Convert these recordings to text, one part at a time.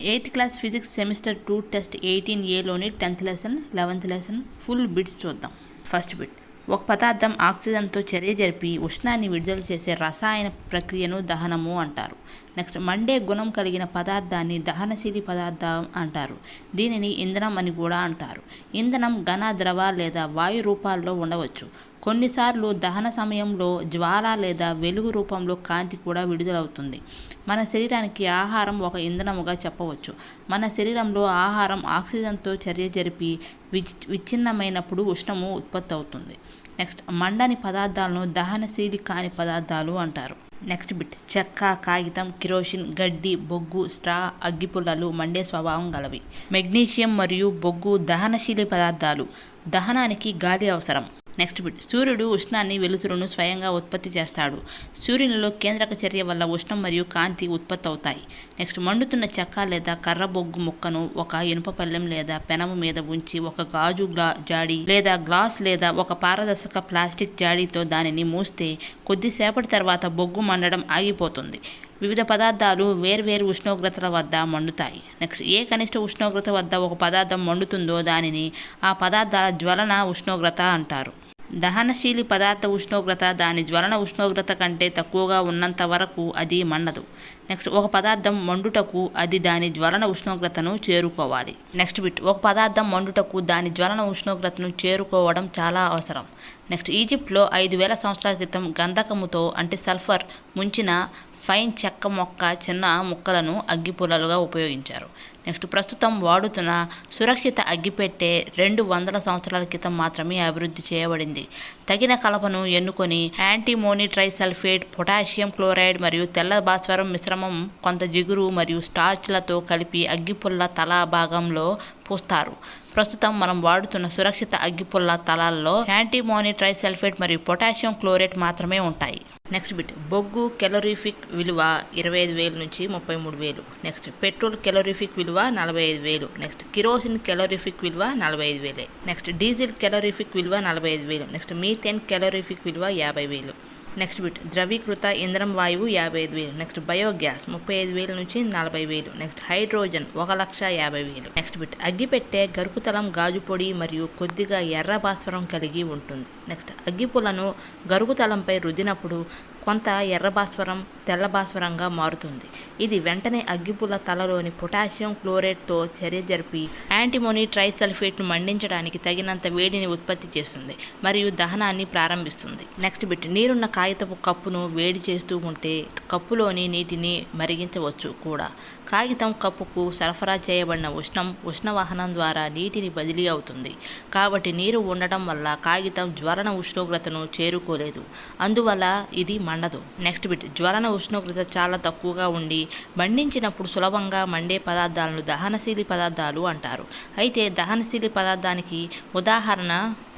Eighth class physics semester two test eighteen ఏలోని tenth lesson eleventh lesson full bits చూద్దాం. First bit. ఒక పదార్థం ఆక్సిజన్తో చర్య జరిపి ఉష్ణాన్ని విడుదల చేసే రసాయన ప్రక్రియను దహనము అంటారు. నెక్స్ట్ మండే గుణం కలిగిన పదార్థాన్ని దహనశీలి పదార్థం అంటారు. దీనిని ఇంధనం అని కూడా అంటారు. ఇంధనం ఘన ద్రవ లేదా వాయు రూపాల్లో ఉండవచ్చు. కొన్నిసార్లు దహన సమయంలో జ్వాల లేదా వెలుగు రూపంలో కాంతి కూడా విడుదలవుతుంది. మన శరీరానికి ఆహారం ఒక ఇంధనముగా చెప్పవచ్చు. మన శరీరంలో ఆహారం ఆక్సిజన్తో చర్య జరిపి విచ్ విచ్ఛిన్నమైనప్పుడు ఉష్ణము ఉత్పత్తి అవుతుంది నెక్స్ట్ మండని పదార్థాలను దహనశీలి కాని పదార్థాలు అంటారు. నెక్స్ట్ బిట్ చెక్క కాగితం కిరోసిన్ గడ్డి బొగ్గు స్ట్రా అగ్గిపుల్లలు మండే స్వభావం గలవి. మెగ్నీషియం మరియు బొగ్గు దహనశీలి పదార్థాలు. దహనానికి గాలి అవసరం. నెక్స్ట్ బిట్ సూర్యుడు ఉష్ణాన్ని వెలుతురును స్వయంగా ఉత్పత్తి చేస్తాడు. సూర్యునిలో కేంద్రక చర్య వల్ల ఉష్ణం మరియు కాంతి ఉత్పత్తి అవుతాయి నెక్స్ట్ మండుతున్న చెక్క లేదా కర్ర బొగ్గు ముక్కను ఒక ఇనుప పళ్ళెం లేదా పెనము మీద ఉంచి ఒక గాజు గ్లా జాడి లేదా గ్లాస్ లేదా ఒక పారదర్శక ప్లాస్టిక్ జాడీతో దానిని మూస్తే కొద్దిసేపటి తర్వాత బొగ్గు మండడం ఆగిపోతుంది. వివిధ పదార్థాలు వేర్వేరు ఉష్ణోగ్రతల వద్ద మండుతాయి. నెక్స్ట్ ఏ కనిష్ట ఉష్ణోగ్రత వద్ద ఒక పదార్థం మండుతుందో దానిని ఆ పదార్థాల జ్వలన ఉష్ణోగ్రత అంటారు. దహనశీలి పదార్థ ఉష్ణోగ్రత దాని జ్వలన ఉష్ణోగ్రత కంటే తక్కువగా ఉన్నంత వరకు అది మండదు. నెక్స్ట్ ఒక పదార్థం మండుటకు అది దాని జ్వలన ఉష్ణోగ్రతను చేరుకోవాలి. నెక్స్ట్ బిట్ ఒక పదార్థం మండుటకు దాని జ్వలన ఉష్ణోగ్రతను చేరుకోవడం చాలా అవసరం. నెక్స్ట్ ఈజిప్ట్లో ఐదు వేల సంవత్సరాల క్రితం గంధకముతో అంటే సల్ఫర్ ముంచిన ఫైన్ చెక్క మొక్క చిన్న ముక్కలను అగ్గిపుల్లలుగా ఉపయోగించారు. నెక్స్ట్ ప్రస్తుతం వాడుతున్న సురక్షిత అగ్గిపెట్టె రెండు వందల సంవత్సరాల క్రితం మాత్రమే అభివృద్ధి చేయబడింది. తగిన కలపను ఎన్నుకొని యాంటీమోని ట్రైసల్ఫేట్ పొటాషియం క్లోరైడ్ మరియు తెల్ల భాస్వరం మిశ్రమం కొంత జిగురు మరియు స్టార్చ్లతో కలిపి అగ్గిపుల్ల తల భాగంలో పూస్తారు. ప్రస్తుతం మనం వాడుతున్న సురక్షిత అగ్గిపుల్ల తలాల్లో యాంటీమోని ట్రైసల్ఫేట్ మరియు పొటాషియం క్లోరేట్ మాత్రమే ఉంటాయి. నెక్స్ట్ బిట్ బొగ్గు కెలోరిఫిక్ విలువ ఇరవై ఐదు వేలు నుంచి ముప్పై మూడు వేలు. నెక్స్ట్ పెట్రోల్ కెలోరిఫిక్ విలువ నలభై ఐదు వేలు. నెక్స్ట్ కిరోసిన్ కెలోరిఫిక్ విలువ నలభై ఐదు వేలే. నెక్స్ట్ డీజిల్ కెలోరిఫిక్ విలువ నలభై ఐదు వేలు. నెక్స్ట్ మీథేన్ కెలోరిఫిక్ విలువ యాభై వేలు. Next bit. ద్రవీకృత ఇంధనం వాయువు యాభై ఐదు వేలు. నెక్స్ట్ బయోగ్యాస్ ముప్పై ఐదు వేల నుంచి నలభై వేలు నెక్స్ట్ హైడ్రోజన్ ఒక లక్ష యాభై వేలు నెక్స్ట్ బిట్. అగ్గిపెట్టే గరుకుతలం గాజు పొడి మరియు కొద్దిగా ఎర్ర భాస్వరం కలిగి ఉంటుంది. నెక్స్ట్ అగ్గిపులను గరుగుతలంపై రుద్దినప్పుడు కొంత ఎర్ర భాస్వరం తెల్ల భాస్వరంగా మారుతుంది. ఇది వెంటనే అగ్గిపుల్ల తలలోని పొటాషియం క్లోరేట్తో చర్య జరిపి యాంటీమోని ట్రైసల్ఫేట్ను మండించడానికి తగినంత వేడిని ఉత్పత్తి చేస్తుంది మరియు దహనాన్ని ప్రారంభిస్తుంది. Next bit. నీరున్న కాగితపు కప్పును వేడి చేస్తూ ఉంటే కప్పులోని నీటిని మరిగించవచ్చు కూడా. కాగితం కప్పుకు సరఫరా చేయబడిన ఉష్ణం ఉష్ణవాహనం ద్వారా నీటిని బదిలీ అవుతుంది. కాబట్టి నీరు ఉండటం వల్ల కాగితం జ్వలన ఉష్ణోగ్రతను చేరుకోలేదు. అందువల్ల ఇది మండదు. Next bit. జ్వలన ఉష్ణోగ్రత చాలా తక్కువగా ఉండి మండించినప్పుడు సులభంగా మండే పదార్థాలను దహనశీలి పదార్థాలు అంటారు. అయితే దహనశీలి పదార్థానికి ఉదాహరణ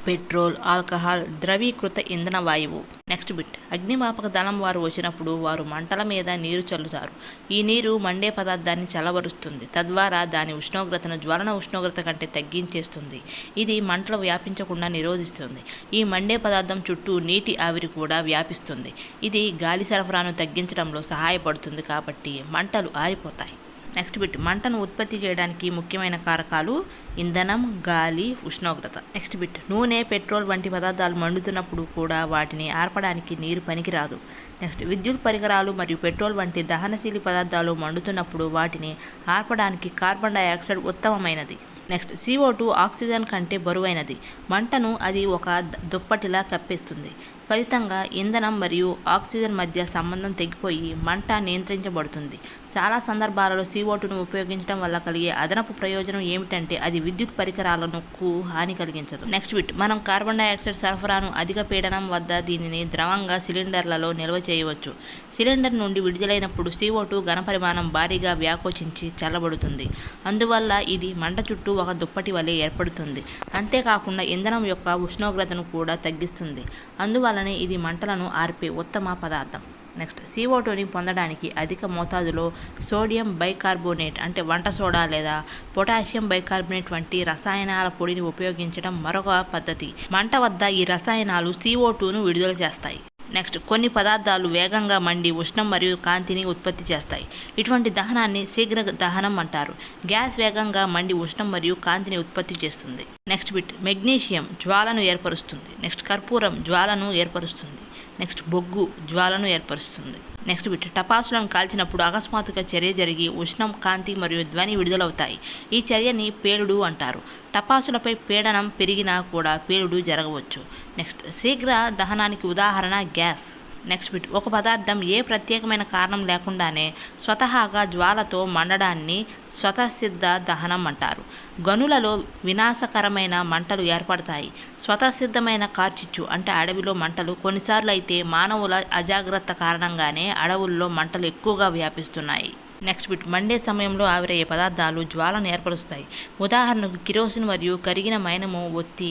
పెట్రోల్ ఆల్కహాల్ ద్రవీకృత ఇంధన వాయువు. Next bit. అగ్నిమాపక దళం వారు వచ్చినప్పుడు వారు మంటల మీద నీరు చల్లుతారు. ఈ నీరు మండే పదార్థాన్ని చల్లబరుస్తుంది తద్వారా దాని ఉష్ణోగ్రతను జ్వలన ఉష్ణోగ్రత కంటే తగ్గించేస్తుంది. ఇది మంటలు వ్యాపించకుండా నిరోధిస్తుంది. ఈ మండే పదార్థం చుట్టూ నీటి ఆవిరి కూడా వ్యాపిస్తుంది. ఇది గాలి సరఫరాను తగ్గించడంలో సహాయపడుతుంది కాబట్టి మంటలు ఆరిపోతాయి. Next bit. మంటను ఉత్పత్తి చేయడానికి ముఖ్యమైన కారకాలు ఇంధనం గాలి ఉష్ణోగ్రత. Next bit. నూనె పెట్రోల్ వంటి పదార్థాలు మండుతున్నప్పుడు కూడా వాటిని ఆర్పడానికి నీరు పనికిరాదు. నెక్స్ట్. విద్యుత్ పరికరాలు మరియు పెట్రోల్ వంటి దహనశీలి పదార్థాలు మండుతున్నప్పుడు వాటిని ఆర్పడానికి కార్బన్ డైఆక్సైడ్ ఉత్తమమైనది. నెక్స్ట్. సిఓ టూ ఆక్సిజన్ కంటే బరువైనది. మంటను అది ఒక దుప్పటిలా కప్పేస్తుంది. ఫలితంగా ఇంధనం మరియు ఆక్సిజన్ మధ్య సంబంధం తెగిపోయి మంట నియంత్రించబడుతుంది. చాలా సందర్భాలలో సీఓటును ఉపయోగించడం వల్ల కలిగే అదనపు ప్రయోజనం ఏమిటంటే అది విద్యుత్ పరికరాలకు హాని కలిగించదు. నెక్స్ట్ బిట్ మనం కార్బన్ డైఆక్సైడ్ సరఫరాను అధిక పీడనం వద్ద దీనిని ద్రవంగా సిలిండర్లలో నిల్వ చేయవచ్చు. సిలిండర్ నుండి విడుదలైనప్పుడు సీఓటు ఘనపరిమాణం భారీగా వ్యాకోచించి చల్లబడుతుంది. అందువల్ల ఇది మంట చుట్టూ ఒక దుప్పటి వలె ఏర్పడుతుంది. అంతేకాకుండా ఇంధనం యొక్క ఉష్ణోగ్రతను కూడా తగ్గిస్తుంది. అందువల్ల అందువల్లనే ఇది మంటలను ఆర్పే ఉత్తమ పదార్థం. నెక్స్ట్ సిఓటోని పొందడానికి అధిక మోతాదులో సోడియం బైకార్బోనేట్ అంటే వంట సోడా లేదా పొటాషియం బైకార్బోనేట్ వంటి రసాయనాల పొడిని ఉపయోగించడం మరొక పద్ధతి. మంట వద్ద ఈ రసాయనాలు సిఓ టూను విడుదల చేస్తాయి. నెక్స్ట్ కొన్ని పదార్థాలు వేగంగా మండి ఉష్ణం మరియు కాంతిని ఉత్పత్తి చేస్తాయి. ఇటువంటి దహనాన్ని శీఘ్ర దహనం అంటారు. గ్యాస్ వేగంగా మండి ఉష్ణం మరియు కాంతిని ఉత్పత్తి చేస్తుంది. నెక్స్ట్ బిట్ మెగ్నీషియం జ్వాలను ఏర్పరుస్తుంది. నెక్స్ట్ కర్పూరం జ్వాలను ఏర్పరుస్తుంది. నెక్స్ట్ బొగ్గు జ్వాలను ఏర్పరుస్తుంది. నెక్స్ట్ బిట్ టపాసులను కాల్చినప్పుడు అకస్మాత్తుగా చర్య జరిగి ఉష్ణం కాంతి మరియు ధ్వని విడుదలవుతాయి. ఈ చర్యని పేలుడు అంటారు. టపాసులపై పీడనం పెరిగినా కూడా పేలుడు జరగవచ్చు. నెక్స్ట్ శీఘ్ర దహనానికి ఉదాహరణ గ్యాస్. నెక్స్ట్ బిట్ ఒక పదార్థం ఏ ప్రత్యేకమైన కారణం లేకుండానే స్వతహాగా జ్వాలతో మండడాన్ని స్వతసిద్ధ దహనం అంటారు. గనులలో వినాశకరమైన మంటలు ఏర్పడతాయి. స్వతసిద్ధమైన కార్చిచ్చు అంటే అడవిలో మంటలు కొన్నిసార్లు అయితే మానవుల అజాగ్రత్త కారణంగానే అడవుల్లో మంటలు ఎక్కువగా వ్యాపిస్తున్నాయి. నెక్స్ట్ బిట్ మండే సమయంలో ఆవిరయ్యే పదార్థాలు జ్వాలను ఏర్పరుస్తాయి. ఉదాహరణకు కిరోసిన్ మరియు కరిగిన మైనము ఒత్తి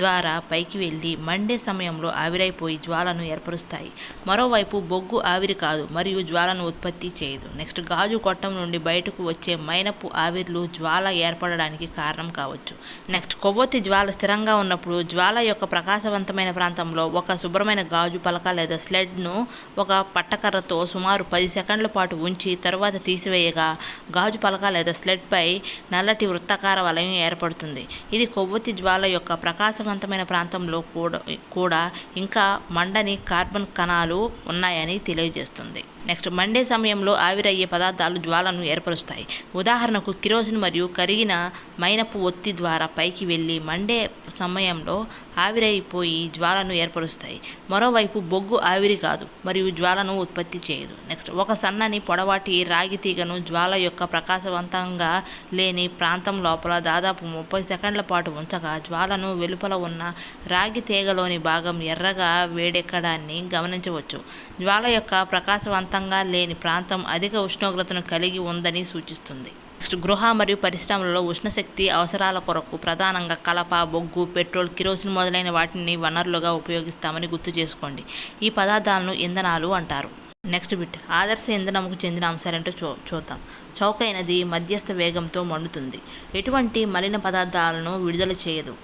ద్వారా పైకి వెళ్ళి మండే సమయంలో ఆవిరైపోయి జ్వాలను ఏర్పరుస్తాయి. మరోవైపు బొగ్గు ఆవిరి కాదు మరియు జ్వాలను ఉత్పత్తి చేయదు. నెక్స్ట్ గాజు కొట్టం నుండి బయటకు వచ్చే మైనపు ఆవిర్లు జ్వాల ఏర్పడడానికి కారణం కావచ్చు. నెక్స్ట్ కొవ్వొత్తి జ్వాల స్థిరంగా ఉన్నప్పుడు జ్వాల యొక్క ప్రకాశవంతమైన ప్రాంతంలో ఒక శుభ్రమైన గాజు పలక లేదా స్లెడ్ను ఒక పట్టకర్రతో సుమారు పది సెకండ్ల పాటు ఉంచి తర్వాత తీసివేయగా. గాజు పలక లేదా స్లెడ్పై నల్లటి వృత్తాకార వలయం ఏర్పడుతుంది. ఇది కొవ్వొత్తి జ్వాల యొక్క ప్రకాశవంతమైన ప్రాంతంలో కూడా కూడా ఇంకా మండని కార్బన్ కణాలు ఉన్నాయని తెలియజేస్తుంది. నెక్స్ట్ మండే సమయంలో ఆవిరయ్యే పదార్థాలు జ్వాలను ఏర్పరుస్తాయి. ఉదాహరణకు కిరోసిన్ మరియు కరిగిన మైనపు ఒత్తి ద్వారా పైకి వెళ్ళి మండే సమయంలో ఆవిరైపోయి జ్వాలను ఏర్పరుస్తాయి. మరోవైపు బొగ్గు ఆవిరి కాదు మరియు జ్వాలను ఉత్పత్తి చేయదు. నెక్స్ట్ ఒక సన్నని పొడవాటి రాగి తీగను జ్వాల యొక్క ప్రకాశవంతంగా లేని ప్రాంతం లోపల దాదాపు ముప్పై సెకండ్ల పాటు ఉంచగా జ్వాలను వెలుపల ఉన్న రాగి తీగలోని భాగం ఎర్రగా వేడెక్కడాన్ని గమనించవచ్చు. జ్వాల యొక్క ప్రకాశవంత ప్రకాశవంతంగా లేని ప్రాంతం అధిక ఉష్ణోగ్రతను కలిగి ఉందని సూచిస్తుంది. నెక్స్ట్ గృహ మరియు పరిశ్రమలలో ఉష్ణశక్తి అవసరాల కొరకు ప్రధానంగా కలప బొగ్గు పెట్రోల్ కిరోసిన్ మొదలైన వాటిని వనరులుగా ఉపయోగిస్తామని గుర్తు చేసుకోండి. ఈ పదార్థాలను ఇంధనాలు అంటారు. నెక్స్ట్ బిట్ ఆదర్శ ఇంధనముకు చెందిన అంశాలంటే చూ చూద్దాం. చౌకైనది మధ్యస్థ వేగంతో మండుతుంది. ఎటువంటి మలిన పదార్థాలను విడుదల చేయదు.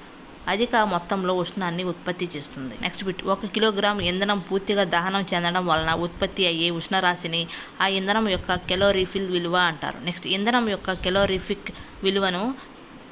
అధిక మొత్తంలో ఉష్ణాన్ని ఉత్పత్తి చేస్తుంది. Next bit. ఒక కిలోగ్రామ్ ఇంధనం పూర్తిగా దహనం చెందడం వలన ఉత్పత్తి అయ్యే ఉష్ణరాశిని ఆ ఇంధనం యొక్క కెలోరిఫిల్ విలువ అంటారు. నెక్స్ట్ ఇంధనం యొక్క కెలోరిఫిక్ విలువను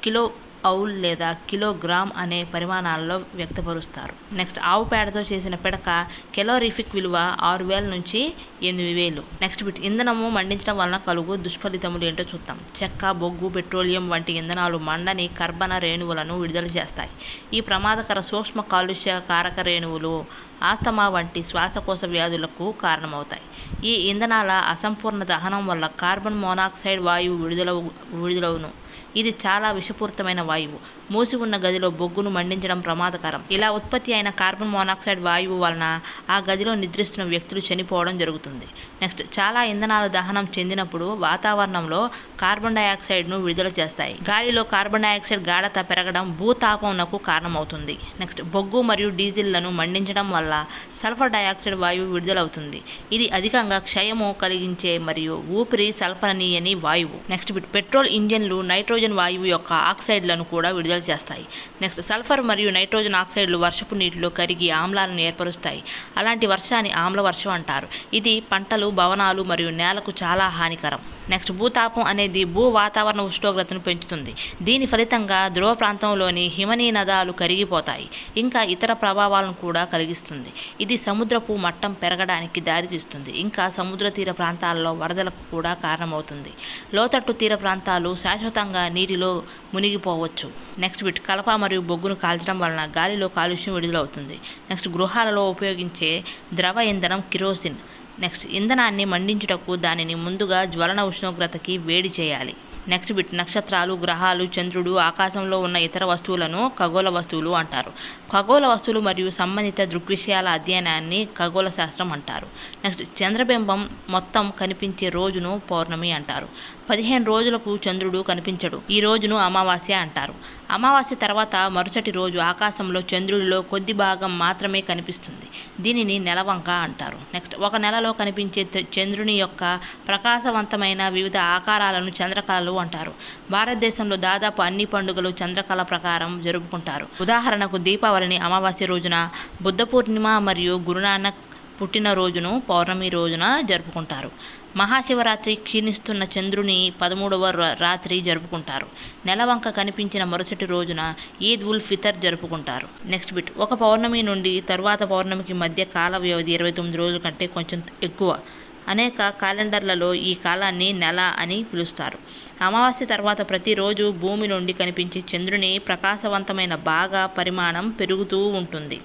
కిలో ఔల్ లేదా కిలోగ్రామ్ అనే పరిమాణాలలో వ్యక్తపరుస్తారు. నెక్స్ట్ ఆవు పేడతో చేసిన పిడక కెలోరిఫిక్ విలువ ఆరు వేల నుంచి ఎనిమిది వేలు. నెక్స్ట్ బిట్ ఇంధనము మండించడం వలన కలుగు దుష్ఫలితములు ఏంటో చూద్దాం. చెక్క బొగ్గు పెట్రోలియం వంటి ఇంధనాలు మండని కర్బన రేణువులను విడుదల చేస్తాయి. ఈ ప్రమాదకర సూక్ష్మ కాలుష్య కారక రేణువులు ఆస్తమా వంటి శ్వాసకోశ వ్యాధులకు కారణమవుతాయి. ఈ ఇంధనాల అసంపూర్ణ దహనం వల్ల కార్బన్ మోనాక్సైడ్ వాయువు విడుదల విడుదలవును. ఇది చాలా విషపూరితమైన వాయువు. మూసి ఉన్న గదిలో బొగ్గును మండించడం ప్రమాదకరం. ఇలా ఉత్పత్తి అయిన కార్బన్ మోనాక్సైడ్ వాయువు వలన ఆ గదిలో నిద్రిస్తున్న వ్యక్తులు చనిపోవడం జరుగుతుంది. నెక్స్ట్ చాలా ఇంధనాలు దహనం చెందినప్పుడు వాతావరణంలో కార్బన్ డైఆక్సైడ్ను విడుదల చేస్తాయి. గాలిలో కార్బన్ డయాక్సైడ్ గాఢత పెరగడం భూతాపంనకు కారణమవుతుంది. నెక్స్ట్ బొగ్గు మరియు డీజిల్లను మండించడం వల్ల సల్ఫర్ డయాక్సైడ్ వాయువు విడుదలవుతుంది. ఇది అధికంగా క్షయము కలిగించే మరియు ఊపిరి సల్ఫనీయని వాయువు. నెక్స్ట్ బిట్ పెట్రోల్ ఇంజన్లు నైట్రోజన్ వాయువు యొక్క ఆక్సైడ్లను కూడా విడుదల చేస్తాయి. నెక్స్ట్ సల్ఫర్ మరియు నైట్రోజన్ ఆక్సైడ్లు వర్షపు నీటిలో కరిగి ఆమ్లాలను ఏర్పరుస్తాయి. అలాంటి వర్షాన్ని ఆమ్ల వర్షం అంటారు. ఇది పంటలు భవనాలు మరియు నేలకు చాలా హానికరం. నెక్స్ట్ భూతాపం అనేది భూ వాతావరణ ఉష్ణోగ్రతను పెంచుతుంది. దీని ఫలితంగా ధ్రువ ప్రాంతంలోని హిమనీ నదాలు కరిగిపోతాయి. ఇంకా ఇతర ప్రభావాలను కూడా కలిగిస్తుంది. ఇది సముద్రపు మట్టం పెరగడానికి దారితీస్తుంది ఇంకా సముద్ర తీర ప్రాంతాల్లో వరదలకు కూడా కారణమవుతుంది. లోతట్టు తీర ప్రాంతాలు శాశ్వతంగా నీటిలో మునిగిపోవచ్చు. నెక్స్ట్ బిట్ కలప మరియు బొగ్గును కాల్చడం వలన గాలిలో కాలుష్యం విడుదలవుతుంది. నెక్స్ట్ గృహాలలో ఉపయోగించే ద్రవ ఇంధనం కిరోసిన్. నెక్స్ట్ ఇంధనాన్ని మండించుటకు దానిని ముందుగా జ్వలన ఉష్ణోగ్రతకి వేడి చేయాలి. నెక్స్ట్ బిట్ నక్షత్రాలు గ్రహాలు చంద్రుడు ఆకాశంలో ఉన్న ఇతర వస్తువులను ఖగోళ వస్తువులు అంటారు. ఖగోళ వస్తువులు మరియు సంబంధిత దృగ్విషయాల అధ్యయనాన్ని ఖగోళ శాస్త్రం అంటారు. నెక్స్ట్ చంద్రబింబం మొత్తం కనిపించే రోజును పౌర్ణమి అంటారు. పదిహేను రోజులకు చంద్రుడు కనిపించడు. ఈ రోజును అమావాస్య అంటారు. అమావాస్య తర్వాత మరుసటి రోజు ఆకాశంలో చంద్రుడిలో కొద్ది భాగం మాత్రమే కనిపిస్తుంది. దీనిని నెలవంక అంటారు. నెక్స్ట్ ఒక నెలలో కనిపించే చంద్రుని యొక్క ప్రకాశవంతమైన వివిధ ఆకారాలను చంద్రకళలు అంటారు. భారతదేశంలో దాదాపు అన్ని పండుగలు చంద్రకళ ప్రకారం జరుపుకుంటారు. ఉదాహరణకు దీపావళిని అమావాస్య రోజున బుద్ధ పూర్ణిమ మరియు గురునానక్ పుట్టినరోజును పౌర్ణమి రోజున జరుపుకుంటారు. మహాశివరాత్రి క్షీణిస్తున్న చంద్రుని పదమూడవ రాత్రి జరుపుకుంటారు. నెలవంక కనిపించిన మరుసటి రోజున ఈద్ ఉల్ ఫితర్ జరుపుకుంటారు. Next bit. ఒక పౌర్ణమి నుండి తరువాత పౌర్ణమికి మధ్య కాల వ్యవధి ఇరవై తొమ్మిది రోజుల కంటే కొంచెం ఎక్కువ. అనేక క్యాలెండర్లలో ఈ కాలాన్ని నెల అని పిలుస్తారు. అమావాస్య తర్వాత ప్రతిరోజు భూమి నుండి కనిపించే చంద్రుని ప్రకాశవంతమైన బాగా పరిమాణం పెరుగుతూ ఉంటుంది.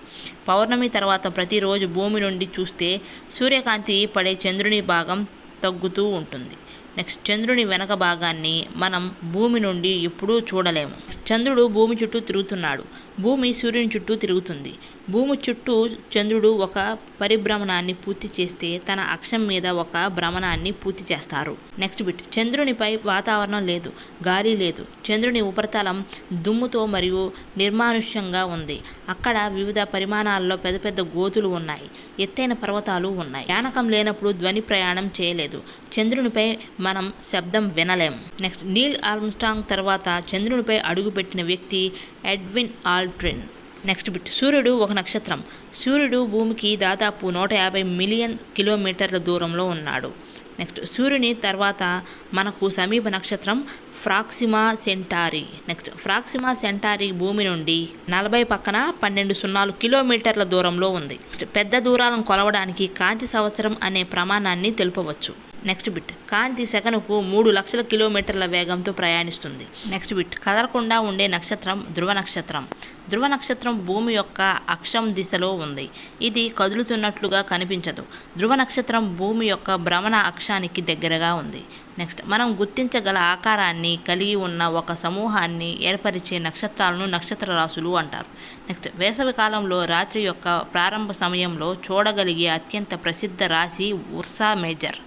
పౌర్ణమి తర్వాత ప్రతిరోజు భూమి నుండి చూస్తే సూర్యకాంతి పడే చంద్రుని భాగం తగ్గుతూ ఉంటుంది. నెక్స్ట్ చంద్రుని వెనక భాగాన్ని మనం భూమి నుండి ఎప్పుడూ చూడలేము. చంద్రుడు భూమి చుట్టూ తిరుగుతున్నాడు. భూమి సూర్యుని చుట్టూ తిరుగుతుంది. భూమి చుట్టూ చంద్రుడు ఒక పరిభ్రమణాన్ని పూర్తి చేస్తే తన అక్షం మీద ఒక భ్రమణాన్ని పూర్తి చేస్తారు. నెక్స్ట్ బిట్ చంద్రునిపై వాతావరణం లేదు గాలి లేదు. చంద్రుని ఉపరితలం దుమ్ముతో మరియు నిర్మానుష్యంగా ఉంది. అక్కడ వివిధ పరిమాణాల్లో పెద్ద పెద్ద గోతులు ఉన్నాయి. ఎత్తైన పర్వతాలు ఉన్నాయి. యానకం లేనప్పుడు ధ్వని ప్రయాణం చేయలేదు. చంద్రునిపై మనం శబ్దం వినలేం. నెక్స్ట్ నీల్ ఆల్మ్స్టాంగ్ తర్వాత చంద్రునిపై అడుగుపెట్టిన వ్యక్తి Edwin Al Aldrin next bit. సూర్యుడు ఒక నక్షత్రం. సూర్యుడు భూమికి దాదాపు నూట యాభై మిలియన్ కిలోమీటర్ల దూరంలో ఉన్నాడు. నెక్స్ట్. సూర్యుని తర్వాత మనకు సమీప నక్షత్రం Proxima Centauri. Next. Proxima Centauri భూమి నుండి నలభై పక్కన పన్నెండు సున్నాలు కిలోమీటర్ల దూరంలో ఉంది. పెద్ద దూరాలను కొలవడానికి కాంతి సంవత్సరం అనే ప్రమాణాన్ని తెలుపవచ్చు. నెక్స్ట్ బిట్ కాంతి సెకనుకు మూడు లక్షల కిలోమీటర్ల వేగంతో ప్రయాణిస్తుంది. నెక్స్ట్ బిట్ కదలకుండా ఉండే నక్షత్రం ధ్రువ నక్షత్రం. ధ్రువ నక్షత్రం భూమి యొక్క అక్షం దిశలో ఉంది. ఇది కదులుతున్నట్లుగా కనిపించదు. ధ్రువ నక్షత్రం భూమి యొక్క భ్రమణ అక్షానికి దగ్గరగా ఉంది. నెక్స్ట్ మనం గుర్తించగల ఆకారాన్ని కలిగి ఉన్న ఒక సమూహాన్ని ఏర్పరిచే నక్షత్రాలను నక్షత్ర రాశులు అంటారు. నెక్స్ట్ వేసవి కాలంలో రాత్రి యొక్క ప్రారంభ సమయంలో చూడగలిగే అత్యంత ప్రసిద్ధ రాశి Ursa Major.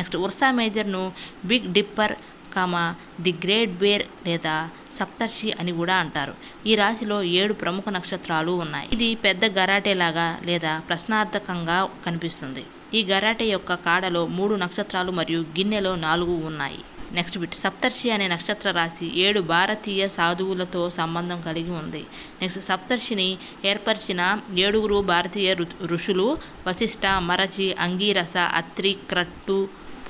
Next Ursa మేజర్ను big dipper comma the great bear లేదా సప్తర్షి అని కూడా అంటారు. ఈ రాశిలో ఏడు ప్రముఖ నక్షత్రాలు ఉన్నాయి. ఇది పెద్ద గరాటేలాగా లేదా ప్రశ్నార్థకంగా కనిపిస్తుంది. ఈ గరాటే యొక్క కాడలో మూడు నక్షత్రాలు మరియు గిన్నెలో నాలుగు ఉన్నాయి. నెక్స్ట్ బిట్ సప్తర్షి అనే నక్షత్ర రాశి ఏడు భారతీయ సాధువులతో సంబంధం కలిగి ఉంది. నెక్స్ట్ సప్తర్షిని ఏర్పరిచిన ఏడుగురు భారతీయ ఋషులు వశిష్ఠ మరచి అంగీరస అత్రి క్రట్టు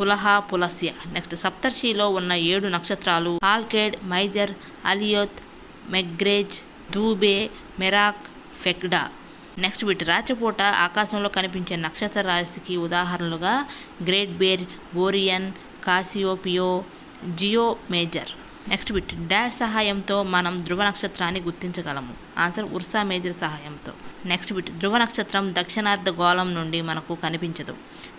పులహ పులస్య. నెక్స్ట్ సప్తర్షిలో ఉన్న ఏడు నక్షత్రాలు Alkaid Mizar Alioth Megrez Dubhe Merak Phecda. Next bit రాత్రిపూట ఆకాశంలో కనిపించే నక్షత్ర రాశికి ఉదాహరణలుగా గ్రేట్ బేర్ బోరియన్ కాసియోపియో జియో మేజర్. నెక్స్ట్ బిట్ డాష్ సహాయంతో మనం ధ్రువ నక్షత్రాన్ని గుర్తించగలము. ఆన్సర్ ఉర్సా మేజర్ సహాయంతో. నెక్స్ట్ బిట్ ధ్రువ నక్షత్రం దక్షిణార్ధ గోళం నుండి మనకు కనిపించదు.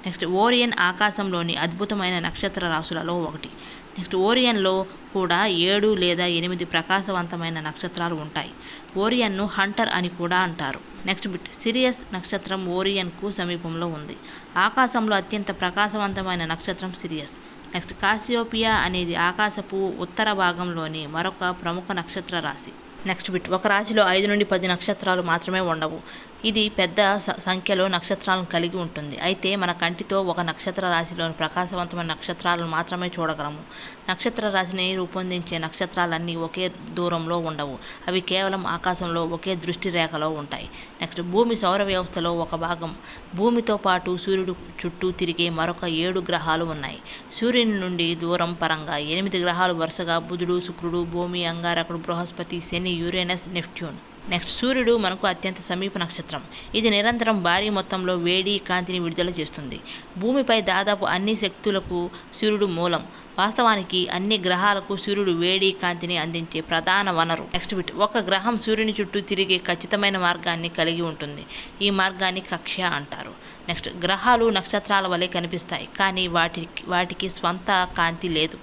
నెక్స్ట్ ఓరియన్ ఆకాశంలోని అద్భుతమైన నక్షత్ర రాశులలో ఒకటి. నెక్స్ట్ ఓరియన్లో కూడా ఏడు లేదా ఎనిమిది ప్రకాశవంతమైన నక్షత్రాలు ఉంటాయి. ఓరియన్ను హంటర్ అని కూడా అంటారు. నెక్స్ట్ బిట్ సిరియస్ నక్షత్రం ఓరియన్కు సమీపంలో ఉంది. ఆకాశంలో అత్యంత ప్రకాశవంతమైన నక్షత్రం సిరియస్. నెక్స్ట్ కాసియోపియా అనేది ఆకాశపు ఉత్తర భాగంలోని మరొక ప్రముఖ నక్షత్ర రాశి. నెక్స్ట్ బిట్ ఒక రాశిలో ఐదు నుండి పది నక్షత్రాలు మాత్రమే ఉండవు. ఇది పెద్ద సంఖ్యలో నక్షత్రాలను కలిగి ఉంటుంది. అయితే మన కంటితో ఒక నక్షత్ర రాశిలోని ప్రకాశవంతమైన నక్షత్రాలను మాత్రమే చూడగలము. నక్షత్ర రాశిని రూపొందించే నక్షత్రాలన్నీ ఒకే దూరంలో ఉండవు. అవి కేవలం ఆకాశంలో ఒకే దృష్టి రేఖలో ఉంటాయి. నెక్స్ట్ భూమి సౌర వ్యవస్థలో ఒక భాగం. భూమితో పాటు సూర్యుడు చుట్టూ తిరిగే మరొక ఏడు గ్రహాలు ఉన్నాయి. సూర్యుని నుండి దూరం పరంగా ఎనిమిది గ్రహాలు వరుసగా బుధుడు శుక్రుడు భూమి అంగారకుడు బృహస్పతి శని యురేనస్ నెప్ట్యూన్. నెక్స్ట్ సూర్యుడు మనకు అత్యంత సమీప నక్షత్రం. ఇది నిరంతరం భారీ మొత్తంలో వేడి కాంతిని విడుదల చేస్తుంది. భూమిపై దాదాపు అన్ని శక్తులకు సూర్యుడు మూలం. వాస్తవానికి అన్ని గ్రహాలకు సూర్యుడు వేడి కాంతిని అందించే ప్రధాన వనరు. Next bit. ఒక గ్రహం సూర్యుని చుట్టూ తిరిగే ఖచ్చితమైన మార్గాన్ని కలిగి ఉంటుంది. ఈ మార్గాన్ని కక్ష అంటారు. నెక్స్ట్ గ్రహాలు నక్షత్రాల వలె కనిపిస్తాయి. కానీ వాటికి వాటికి స్వంత కాంతి లేదు.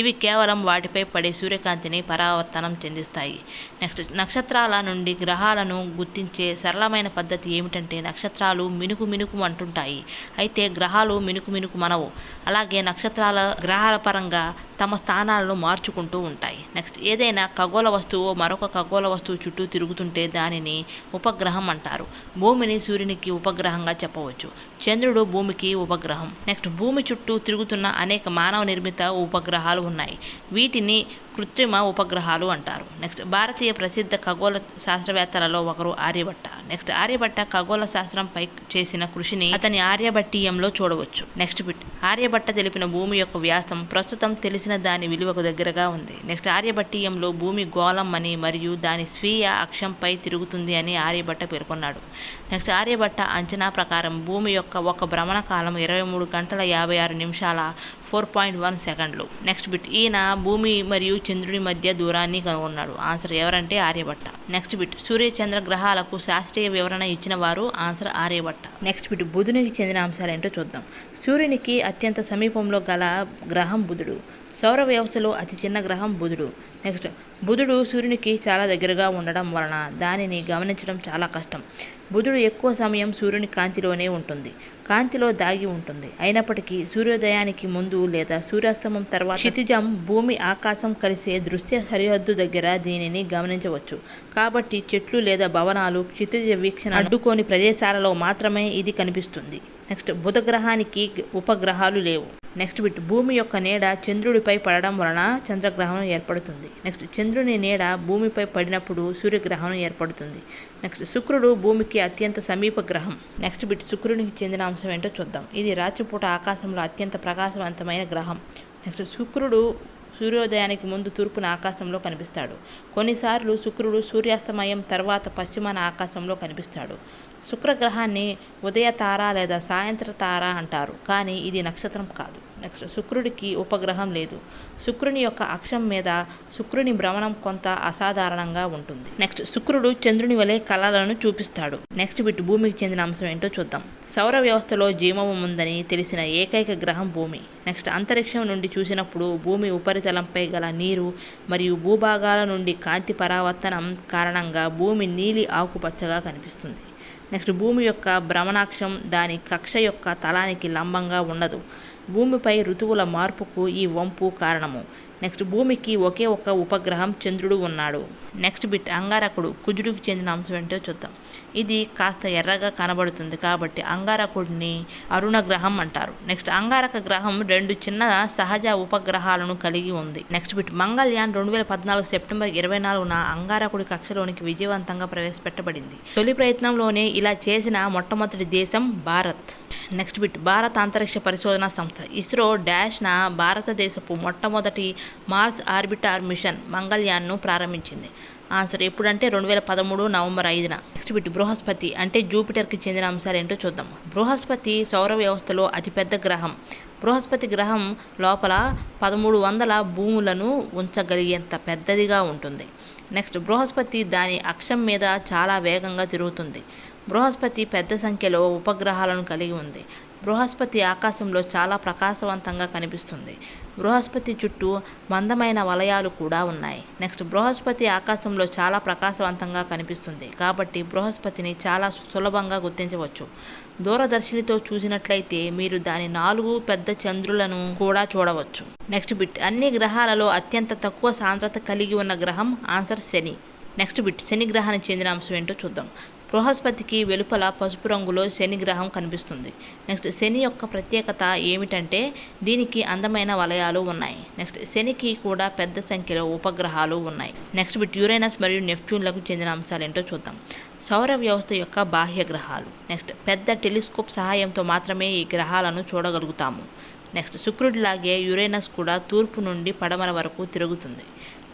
ఇవి కేవలం వాటిపై పడే సూర్యకాంతిని పరావర్తనం చెందిస్తాయి. నెక్స్ట్ నక్షత్రాల నుండి గ్రహాలను గుర్తించే సరళమైన పద్ధతి ఏమిటంటే నక్షత్రాలు మినుకు మినుకు అంటుంటాయి. అయితే గ్రహాలు మినుకు మినుకు మనవు. అలాగే నక్షత్రాల గ్రహాల పరంగా తమ స్థానాలను మార్చుకుంటూ ఉంటాయి. నెక్స్ట్ ఏదైనా ఖగోళ వస్తువు మరొక ఖగోళ వస్తువు చుట్టూ తిరుగుతుంటే దానిని ఉపగ్రహం అంటారు. భూమిని సూర్యునికి ఉపగ్రహంగా చెప్పవచ్చు. చంద్రుడు భూమికి ఉపగ్రహం. నెక్స్ట్ భూమి చుట్టూ తిరుగుతున్న అనేక మానవ నిర్మిత ఉపగ్రహాలు ఉన్నాయి. వీటిని కృత్రిమ ఉపగ్రహాలు అంటారు. నెక్స్ట్ భారతీయ ప్రసిద్ధ ఖగోళ శాస్త్రవేత్తలలో ఒకరు ఆర్యభట్ట. నెక్స్ట్ ఆర్యభట్ట ఖగోళ శాస్త్రంపై చేసిన కృషిని అతని ఆర్యభట్టీయంలో చూడవచ్చు. నెక్స్ట్ బిట్ ఆర్యభట్ట తెలిపిన భూమి యొక్క వ్యాసం ప్రస్తుతం తెలిసిన దాని విలువకు దగ్గరగా ఉంది. నెక్స్ట్ ఆర్యభట్టీయంలో భూమి గోళం అని మరియు దాని స్వీయ అక్షంపై తిరుగుతుంది అని ఆర్యభట్ట పేర్కొన్నాడు. నెక్స్ట్ ఆర్యభట్ట అంచనా ప్రకారం భూమి యొక్క ఒక భ్రమణ కాలం ఇరవై మూడు గంటల యాభై ఆరు నిమిషాల ఫోర్ పాయింట్ వన్ సెకండ్లు. Next bit. ఈయన భూమి మరియు చంద్రుడి మధ్య దూరాన్ని కనుగొన్నాడు ఆన్సర్ ఎవరంటే ఆర్యభట్ట. Next bit. సూర్య చంద్ర గ్రహాలకు శాస్త్రీయ వివరణ ఇచ్చిన వారు ఆన్సర్ ఆర్యభట్ట. Next bit. బుధునికి చెందిన అంశాలు ఏంటో చూద్దాం. సూర్యునికి అత్యంత సమీపంలో గల గ్రహం బుధుడు. సౌర వ్యవస్థలో అతి చిన్న గ్రహం బుధుడు. నెక్స్ట్ బుధుడు సూర్యునికి చాలా దగ్గరగా ఉండడం వలన దానిని గమనించడం చాలా కష్టం. బుధుడు ఎక్కువ సమయం సూర్యుని కాంతిలోనే ఉంటుంది. కాంతిలో దాగి ఉంటుంది. అయినప్పటికీ సూర్యోదయానికి ముందు లేదా సూర్యాస్తమం తర్వాత క్షితిజం భూమి ఆకాశం కలిసే దృశ్య సరిహద్దు దగ్గర దీనిని గమనించవచ్చు. కాబట్టి చెట్లు లేదా భవనాలు క్షితిజ వీక్షణ అడ్డుకోని ప్రదేశాలలో మాత్రమే ఇది కనిపిస్తుంది. నెక్స్ట్ బుధ గ్రహానికి ఉపగ్రహాలు లేవు. నెక్స్ట్ బిట్ భూమి యొక్క నీడ చంద్రుడిపై పడడం వలన చంద్రగ్రహణం ఏర్పడుతుంది. నెక్స్ట్ చంద్రుని నీడ భూమిపై పడినప్పుడు సూర్యగ్రహణం ఏర్పడుతుంది. నెక్స్ట్ శుక్రుడు భూమికి అత్యంత సమీప గ్రహం. నెక్స్ట్ బిట్ శుక్రునికి చెందిన అంశం ఏంటో చూద్దాం. ఇది రాత్రిపూట ఆకాశంలో అత్యంత ప్రకాశవంతమైన గ్రహం. నెక్స్ట్ శుక్రుడు సూర్యోదయానికి ముందు తూర్పున ఆకాశంలో కనిపిస్తాడు. కొన్నిసార్లు శుక్రుడు సూర్యాస్తమయం తర్వాత పశ్చిమాన ఆకాశంలో కనిపిస్తాడు. శుక్రగ్రహాన్ని ఉదయ తార లేదా సాయంత్ర తార అంటారు కానీ ఇది నక్షత్రం కాదు. నెక్స్ట్ శుక్రుడికి ఉపగ్రహం లేదు. శుక్రుని యొక్క అక్షం మీద శుక్రుని భ్రమణం కొంత అసాధారణంగా ఉంటుంది. నెక్స్ట్ శుక్రుడు చంద్రుని వలె కళలను చూపిస్తాడు. నెక్స్ట్ బిట్ భూమికి చెందిన అంశం ఏంటో చూద్దాం. సౌర వ్యవస్థలో జీవము ఉందని తెలిసిన ఏకైక గ్రహం భూమి. నెక్స్ట్ అంతరిక్షం నుండి చూసినప్పుడు భూమి ఉపరితలంపై గల నీరు మరియు భూభాగాల నుండి కాంతి పరావర్తనం కారణంగా భూమి నీలి ఆకుపచ్చగా కనిపిస్తుంది. నెక్స్ట్ భూమి యొక్క భ్రమణాక్షం దాని కక్ష యొక్క తలానికి లంబంగా ఉండదు. భూమిపై ఋతువుల మార్పుకు ఈ వంపు కారణము. నెక్స్ట్ భూమికి ఒకే ఒక ఉపగ్రహం చంద్రుడు ఉన్నాడు. నెక్స్ట్ బిట్ అంగారకుడు కుజుడికి చెందిన అంశం ఏంటో చూద్దాం. ఇది కాస్త ఎర్రగా కనబడుతుంది కాబట్టి అంగారకుడిని అరుణ గ్రహం అంటారు. నెక్స్ట్ అంగారక గ్రహం రెండు చిన్న సహజ ఉపగ్రహాలను కలిగి ఉంది. నెక్స్ట్ బిట్ మంగళయాన్ రెండు వేల పద్నాలుగు సెప్టెంబర్ ఇరవై నాలుగున అంగారకుడి కక్షలోనికి విజయవంతంగా ప్రవేశపెట్టబడింది. తొలి ప్రయత్నంలోనే ఇలా చేసిన మొట్టమొదటి దేశం భారత్. నెక్స్ట్ బిట్ భారత అంతరిక్ష పరిశోధన సంస్థ. ఇస్రో డాష్న భారతదేశపు మొట్టమొదటి మార్స్ ఆర్బిటార్ మిషన్ మంగళయాన్ను ప్రారంభించింది. ఆన్సర్ ఎప్పుడంటే రెండు వేల పదమూడు నవంబర్ ఐదున. నెక్స్ట్ బిట్ బృహస్పతి అంటే జూపిటర్కి చెందిన అంశాలు ఏంటో చూద్దాం. బృహస్పతి సౌర వ్యవస్థలో అతిపెద్ద గ్రహం. బృహస్పతి గ్రహం లోపల పదమూడు వందల భూములను ఉంచగలిగేంత పెద్దదిగా ఉంటుంది. నెక్స్ట్ బృహస్పతి దాని అక్షం మీద చాలా వేగంగా తిరుగుతుంది. బృహస్పతి పెద్ద సంఖ్యలో ఉపగ్రహాలను కలిగి ఉంది. బృహస్పతి ఆకాశంలో చాలా ప్రకాశవంతంగా కనిపిస్తుంది. బృహస్పతి చుట్టూ మందమైన వలయాలు కూడా ఉన్నాయి. నెక్స్ట్ బృహస్పతి ఆకాశంలో చాలా ప్రకాశవంతంగా కనిపిస్తుంది. కాబట్టి బృహస్పతిని చాలా సులభంగా గుర్తించవచ్చు. దూరదర్శినితో చూసినట్లయితే మీరు దాని నాలుగు పెద్ద చంద్రులను కూడా చూడవచ్చు. Next bit. అన్ని గ్రహాలలో అత్యంత తక్కువ సాంద్రత కలిగి ఉన్న గ్రహం ఆన్సర్ శని. Next bit. శని గ్రహానికి చెందిన అంశం ఏంటో చూద్దాం. బృహస్పతికి వెలుపల పసుపు రంగులో శని గ్రహం కనిపిస్తుంది. నెక్స్ట్ శని యొక్క ప్రత్యేకత ఏమిటంటే దీనికి అందమైన వలయాలు ఉన్నాయి. నెక్స్ట్ శనికి కూడా పెద్ద సంఖ్యలో ఉపగ్రహాలు ఉన్నాయి. నెక్స్ట్ బిట్ యురేనస్ మరియు నెప్ట్యూన్లకు చెందిన అంశాలు ఏంటో చూద్దాం. సౌర వ్యవస్థ యొక్క బాహ్య గ్రహాలు. నెక్స్ట్ పెద్ద టెలిస్కోప్ సహాయంతో మాత్రమే ఈ గ్రహాలను చూడగలుగుతాము. నెక్స్ట్ శుక్రుడిలాగే యురేనస్ కూడా తూర్పు నుండి పడమర వరకు తిరుగుతుంది.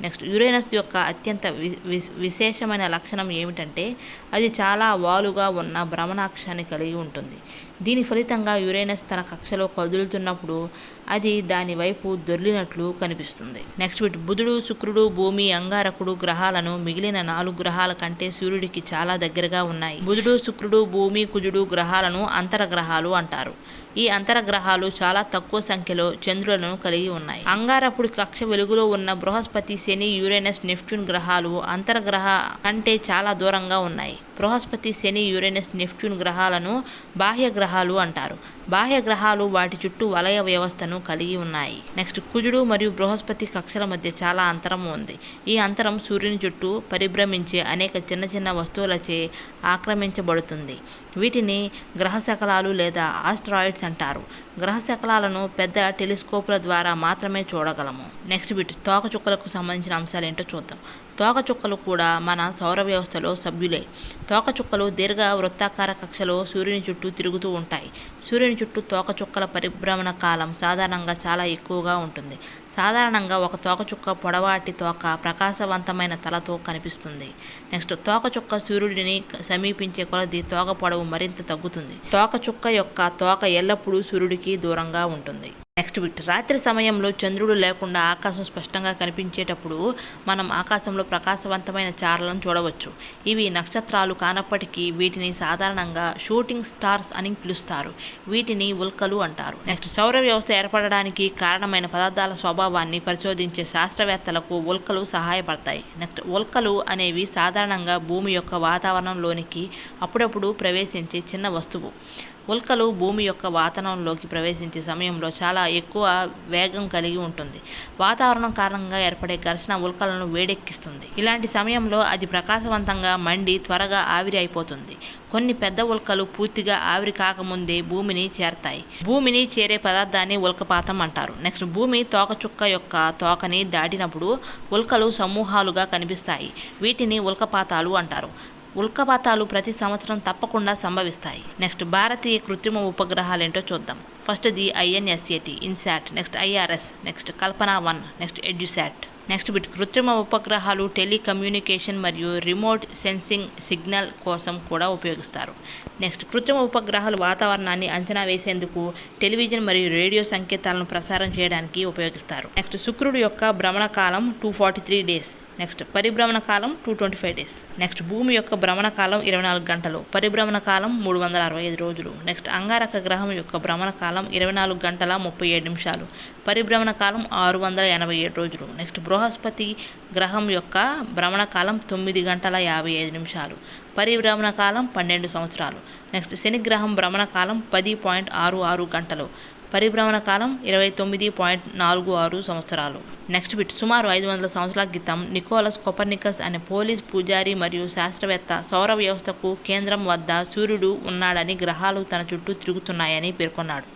నెక్స్ట్ యురేనస్ యొక్క అత్యంత వి- విశేషమైన లక్షణం ఏమిటంటే అది చాలా వాలుగా ఉన్న భ్రమణాక్షాన్ని కలిగి ఉంటుంది. దీని ఫలితంగా యురేనస్ తన కక్షలో కదులుతున్నప్పుడు అది దాని వైపు దొర్లినట్లు కనిపిస్తుంది. నెక్స్ట్ వీటి బుధుడు శుక్రుడు భూమి అంగారకుడు గ్రహాలను మిగిలిన నాలుగు గ్రహాల కంటే సూర్యుడికి చాలా దగ్గరగా ఉన్నాయి. బుధుడు శుక్రుడు భూమి కుజుడు గ్రహాలను అంతరగ్రహాలు అంటారు. ఈ అంతరగ్రహాలు చాలా తక్కువ సంఖ్యలో చంద్రులను కలిగి ఉన్నాయి. అంగారపుడి కక్ష వెలుగులో ఉన్న బృహస్పతి శని యురేనస్ నెప్ట్యూన్ గ్రహాలు అంతర్గ్రహ కంటే చాలా దూరంగా ఉన్నాయి. బృహస్పతి శని యురేనస్ నెప్ట్యూన్ గ్రహాలను బాహ్య గ్రహాలు అంటారు. బాహ్య గ్రహాలు వాటి చుట్టూ వలయ వ్యవస్థను కలిగి ఉన్నాయి. నెక్స్ట్ కుజుడు మరియు బృహస్పతి కక్షల మధ్య చాలా అంతరం ఉంది. ఈ అంతరం సూర్యుని చుట్టూ పరిభ్రమించే అనేక చిన్న చిన్న వస్తువులచే ఆక్రమించబడుతుంది. వీటిని గ్రహ శకలాలు లేదా ఆస్ట్రాయిడ్స్ అంటారు. గ్రహ శకలాలను పెద్ద టెలిస్కోపుల ద్వారా మాత్రమే చూడగలము. నెక్స్ట్ బిట్ తోకచుక్కలకు సంబంధించిన అంశాలు ఏంటో చూద్దాం. తోకచుక్కలు కూడా మన సౌర వ్యవస్థలో సభ్యులే. తోకచుక్కలు దీర్ఘ వృత్తాకార కక్షలో సూర్యుని చుట్టూ తిరుగుతూ ఉంటాయి. సూర్యుని చుట్టూ తోకచుక్కల పరిభ్రమణ కాలం సాధారణంగా చాలా ఎక్కువగా ఉంటుంది. సాధారణంగా ఒక తోకచుక్క పొడవాటి తోక ప్రకాశవంతమైన తలతో కనిపిస్తుంది. నెక్స్ట్ తోకచుక్క సూర్యుడిని సమీపించే కొలది తోక పొడవు మరింత తగ్గుతుంది. తోకచుక్క యొక్క తోక ఎల్లప్పుడూ సూర్యుడికి దూరంగా ఉంటుంది. నెక్స్ట్ బిట్ రాత్రి సమయంలో చంద్రుడు లేకుండా ఆకాశం స్పష్టంగా కనిపించేటప్పుడు మనం ఆకాశంలో ప్రకాశవంతమైన చారలను చూడవచ్చు. ఇవి నక్షత్రాలు కానప్పటికీ వీటిని సాధారణంగా షూటింగ్ స్టార్స్ అని పిలుస్తారు. వీటిని ఉల్కలు అంటారు. నెక్స్ట్ సౌర వ్యవస్థ ఏర్పడడానికి కారణమైన పదార్థాల స్వభావాన్ని పరిశోధించే శాస్త్రవేత్తలకు ఉల్కలు సహాయపడతాయి. నెక్స్ట్ ఉల్కలు అనేవి సాధారణంగా భూమి యొక్క వాతావరణంలోనికి అప్పుడప్పుడు ప్రవేశించే చిన్న వస్తువు. ఉల్కలు భూమి యొక్క వాతావరణంలోకి ప్రవేశించే సమయంలో చాలా ఎక్కువ వేగం కలిగి ఉంటుంది. వాతావరణం కారణంగా ఏర్పడే ఘర్షణ ఉల్కలను వేడెక్కిస్తుంది. ఇలాంటి సమయంలో అది ప్రకాశవంతంగా మండి త్వరగా ఆవిరి అయిపోతుంది. కొన్ని పెద్ద ఉల్కలు పూర్తిగా ఆవిరి కాకముందే భూమిని చేరతాయి. భూమిని చేరే పదార్థాన్ని ఉల్కపాతం అంటారు. నెక్స్ట్ భూమి తోకచుక్క యొక్క తోకని దాటినప్పుడు ఉల్కలు సమూహాలుగా కనిపిస్తాయి. వీటిని ఉల్కపాతాలు అంటారు. ఉల్కపాతాలు ప్రతి సంవత్సరం తప్పకుండా సంభవిస్తాయి. నెక్స్ట్ భారతీయ కృత్రిమ ఉపగ్రహాలు ఏంటో చూద్దాం. First the I N S A T INSAT next IRS next Kalpana one next EDUSAT. Next bit కృత్రిమ ఉపగ్రహాలు టెలికమ్యూనికేషన్ మరియు రిమోట్ సెన్సింగ్ సిగ్నల్ కోసం కూడా ఉపయోగిస్తారు. నెక్స్ట్ కృత్రిమ ఉపగ్రహాలు వాతావరణాన్ని అంచనా వేసేందుకు టెలివిజన్ మరియు రేడియో సంకేతాలను ప్రసారం చేయడానికి ఉపయోగిస్తారు. నెక్స్ట్ శుక్రుడు యొక్క భ్రమణ కాలం two forty three days. Next పరిభ్రమణ కాలం two twenty five days next భూమి యొక్క భ్రమణ కాలం ఇరవై నాలుగు గంటలు. పరిభ్రమణ కాలం మూడు వందల అరవై ఐదు రోజులు. నెక్స్ట్ అంగారక గ్రహం యొక్క భ్రమణ కాలం ఇరవై నాలుగు గంటల ముప్పై ఏడు నిమిషాలు. పరిభ్రమణ కాలం ఆరు వందల ఎనభై ఏడు రోజులు. నెక్స్ట్ బృహస్పతి గ్రహం యొక్క భ్రమణ కాలం తొమ్మిది గంటల యాభై ఐదు నిమిషాలు. పరిభ్రమణ కాలం పన్నెండు సంవత్సరాలు. నెక్స్ట్ శని గ్రహం భ్రమణ కాలం పది పాయింట్ ఆరు ఆరు గంటలు. పరిభ్రమణ కాలం ఇరవై తొమ్మిది పాయింట్ నాలుగు ఆరు సంవత్సరాలు. Next bit. సుమారు ఐదు వందల సంవత్సరాల క్రితం నికోలస్ కొపర్నికస్ అనే పోలీస్ పూజారి మరియు శాస్త్రవేత్త సౌర వ్యవస్థకు కేంద్రం వద్ద సూర్యుడు ఉన్నాడని గ్రహాలు తన చుట్టూ తిరుగుతున్నాయని పేర్కొన్నాడు.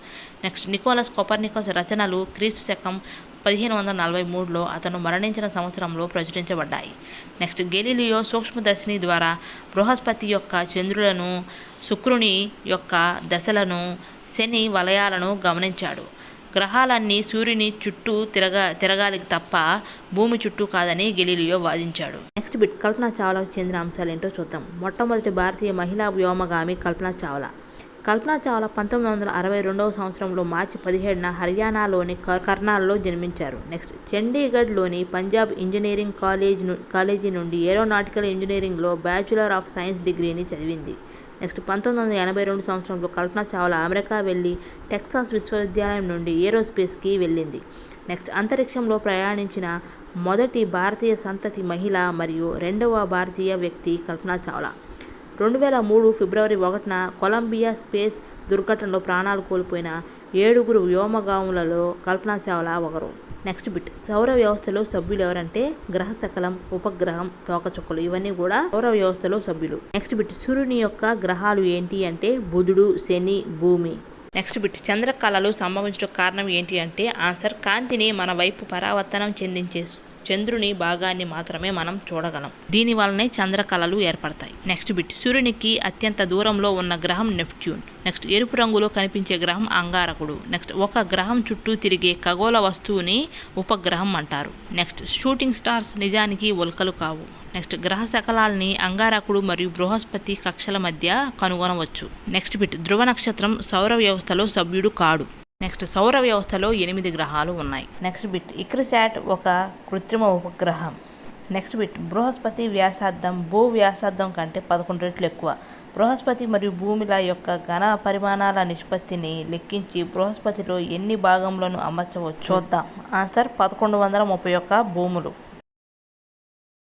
నెక్స్ట్. నికోలస్ కొపర్నికస్ రచనలు క్రీస్తు శకం పదిహేను వందల నలభై మూడులో అతను మరణించిన సంవత్సరంలో ప్రచురించబడ్డాయి. నెక్స్ట్. గెలీలియో సూక్ష్మదర్శిని ద్వారా బృహస్పతి యొక్క చంద్రులను శుక్రుని యొక్క దశలను శని వలయాలను గమనించాడు. గ్రహాలన్నీ సూర్యుని చుట్టూ తిరగా తిరగాలి తప్ప భూమి చుట్టూ కాదని గెలీలియో వాదించాడు. నెక్స్ట్ బిట్ కల్పన చావ్లాకు చెందిన అంశాలు ఏంటో చూద్దాం. మొట్టమొదటి భారతీయ మహిళా వ్యోమగామి కల్పన చావ్లా. కల్పన చావ్లా పంతొమ్మిది వందల అరవై రెండవ సంవత్సరంలో మార్చి పదిహేడున హర్యానాలోని కర్నాల్లో జన్మించారు. నెక్స్ట్ చండీగఢ్లోని పంజాబ్ ఇంజనీరింగ్ కాలేజ్ కాలేజీ నుండి ఏరోనాటికల్ ఇంజనీరింగ్లో బ్యాచులర్ ఆఫ్ సైన్స్ డిగ్రీని చదివింది. నెక్స్ట్ పంతొమ్మిది వందల ఎనభై రెండు సంవత్సరంలో కల్పన చావ్లా అమెరికా వెళ్ళి టెక్సాస్ విశ్వవిద్యాలయం నుండి ఏరోస్పేస్కి వెళ్ళింది. నెక్స్ట్ అంతరిక్షంలో ప్రయాణించిన మొదటి భారతీయ సంతతి మహిళ మరియు రెండవ భారతీయ వ్యక్తి కల్పన చావ్లా. రెండు వేల మూడు ఫిబ్రవరి ఒకటిన కొలంబియా స్పేస్ దుర్ఘటనలో ప్రాణాలు కోల్పోయిన ఏడుగురు వ్యోమగాములలో కల్పన చావ్లా ఒకరు. Next bit. సౌర వ్యవస్థలో సభ్యులు ఎవరంటే గ్రహ సకలం ఉపగ్రహం తోకచుక్కలు. ఇవన్నీ కూడా సౌర వ్యవస్థలో సభ్యులు. Next bit. సూర్యుని యొక్క గ్రహాలు ఏంటి అంటే బుధుడు శని భూమి. Next bit. చంద్రకళలు సంభవించడం కారణం ఏంటి అంటే ఆన్సర్ కాంతిని మన వైపు పరావర్తనం చెందించే చంద్రుని భాగాన్ని మాత్రమే మనం చూడగలం. దీని వల్లనే చంద్రకళలు ఏర్పడతాయి. Next bit. సూర్యునికి అత్యంత దూరంలో ఉన్న గ్రహం నెప్ట్యూన్. నెక్స్ట్ ఎరుపు రంగులో కనిపించే గ్రహం అంగారకుడు. నెక్స్ట్ ఒక గ్రహం చుట్టూ తిరిగే ఖగోళ వస్తువుని ఉపగ్రహం అంటారు. నెక్స్ట్ షూటింగ్ స్టార్స్ నిజానికి ఉల్కలు కావు. నెక్స్ట్ గ్రహ శకలాల్ని అంగారకుడు మరియు బృహస్పతి కక్షల మధ్య కనుగొనవచ్చు. Next bit. ధ్రువ నక్షత్రం సౌర వ్యవస్థలో సభ్యుడు కాడు. నెక్స్ట్ సౌర వ్యవస్థలో ఎనిమిది గ్రహాలు ఉన్నాయి. నెక్స్ట్ బిట్ ఇక్రిసాట్ ఒక కృత్రిమ ఉపగ్రహం. నెక్స్ట్ బిట్ బృహస్పతి వ్యాసార్థం భూ వ్యాసార్థం కంటే పదకొండు రెట్లు ఎక్కువ. బృహస్పతి మరియు భూమిల యొక్క ఘన పరిమాణాల నిష్పత్తిని లెక్కించి బృహస్పతిలో ఎన్ని భాగములను అమర్చవచ్చు చూద్దాం. ఆన్సర్ పదకొండు వందల ముప్పై ఒక్క భూములు.